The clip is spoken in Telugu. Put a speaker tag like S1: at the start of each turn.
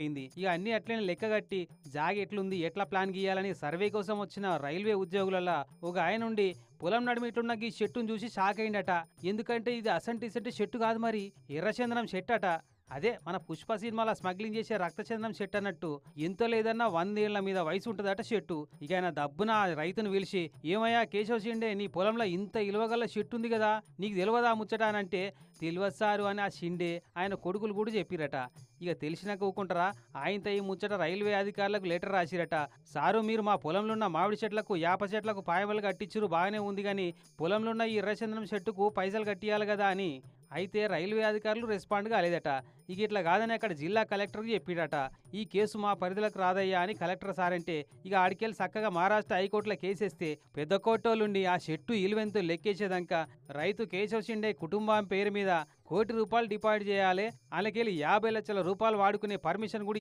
S1: అయింది ఇక అన్ని అట్లనే లెక్క కట్టి జాగ ఎట్లుంది ఎట్లా ప్లాన్ గీయాలని సర్వే కోసం వచ్చిన రైల్వే ఉద్యోగులలో ఒక ఆయన నుండి పొలం నడిమిట్లున్న ఈ చెట్టును చూసి షాక్ అయిందట ఎందుకంటే ఇది అసంటి ఇసంటి చెట్టు కాదు మరి ఎర్రచందనం చెట్టు అట అదే మన పుష్ప సినిమాలో స్మగ్లింగ్ చేసే రక్తచందనం చెట్టు అన్నట్టు ఎంతో లేదన్నా వందేళ్ళ మీద వయసు ఉంటుందట చెట్టు ఇక ఆయన దబ్బున ఆ రైతును పిలిచి ఏమయ్యా కేశవ షిండే నీ పొలంలో ఇంత ఇలువగల చెట్టు ఉంది కదా నీకు తెలియదా ముచ్చట? అని అంటే తెలియదు సారు అని ఆ షిండే ఆయన కొడుకులు కూడా చెప్పిరట. ఇక తెలిసినాక ఊకుంటారా ఆయనతో ఈ ముచ్చట రైల్వే అధికారులకు లెటర్ రాసిరట. సారు మీరు మా పొలంలో ఉన్న మామిడి చెట్లకు యాప చెట్లకు పాయమలు కట్టించురు బాగానే ఉంది కానీ పొలంలో ఉన్న ఈ ఎర్రచందనం చెట్టుకు పైసలు కట్టియాలి కదా అని అయితే రైల్వే అధికారులు రెస్పాండ్ కాలేదట. ఇక ఇట్లా కాదని అక్కడ జిల్లా కలెక్టర్కి చెప్పిడట ఈ కేసు మా పరిధిలోకి రాదయ్యా అని కలెక్టర్ సారంటే ఇక ఆడికెళ్ళి చక్కగా మహారాష్ట్ర హైకోర్టులో కేసేస్తే పెద్ద కోటోలుండి ఆ చెట్టు ఇలువెంతో లెక్కేసేదాక. రైతు కేశవ్ షిండే కుటుంబం పేరు మీద కోటి రూపాయలు డిపాజిట్ చేయాలి. అలాకెళ్ళి యాభై లక్షల రూపాయలు వాడుకునే పర్మిషన్ కూడా